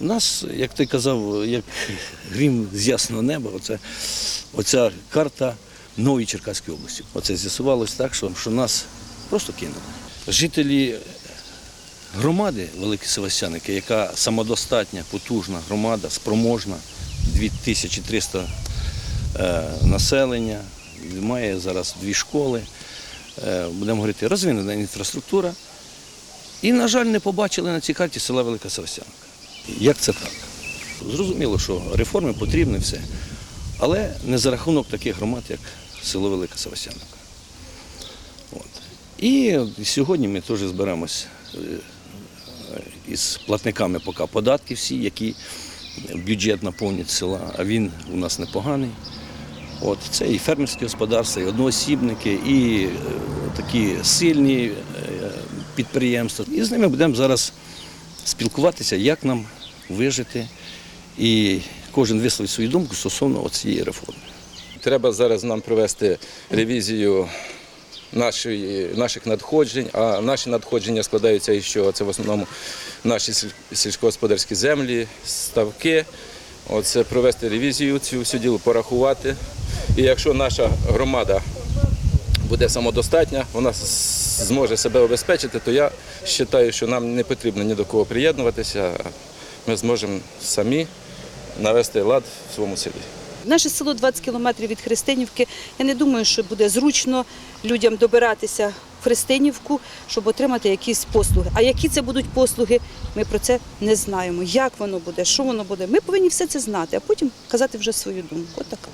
У нас, як ти казав, як грім з ясного неба, оце, оця карта нової Черкаської області. Оце з'ясувалось так, що, що нас просто кинули. Жителі громади Великі Севастяники, яка самодостатня, потужна громада, спроможна, 2300 е, населення, має зараз дві школи, е, будемо говорити, розвинена інфраструктура. І, на жаль, не побачили на цій карті села Велика Севастянка. Як це так? Зрозуміло, що реформи потрібні все, але не за рахунок таких громад, як село Велика Севастянка. От. І сьогодні ми теж зберемось е, із платниками поки податки всі, які бюджет наповнять села, а він у нас непоганий. От, це і фермерські господарства, і одноосібники, і е, такі сильні е, підприємства. І з ними будемо зараз спілкуватися, як нам вижити. І кожен висловить свою думку стосовно цієї реформи. Треба зараз нам провести ревізію нашої, наших надходжень, а наші надходження складаються і що це в основному наші сільськогосподарські землі, ставки. Оце провести ревізію цю всю діло, порахувати. І якщо наша громада буде самодостатня, вона зможе себе обезпечити, то я вважаю, що нам не потрібно ні до кого приєднуватися. Ми зможемо самі навести лад в своєму селі. Наше село 20 кілометрів від Христинівки. Я не думаю, що буде зручно людям добиратися в Христинівку, щоб отримати якісь послуги. А які це будуть послуги, ми про це не знаємо. Як воно буде, що воно буде. Ми повинні все це знати, а потім казати вже свою думку. Отака.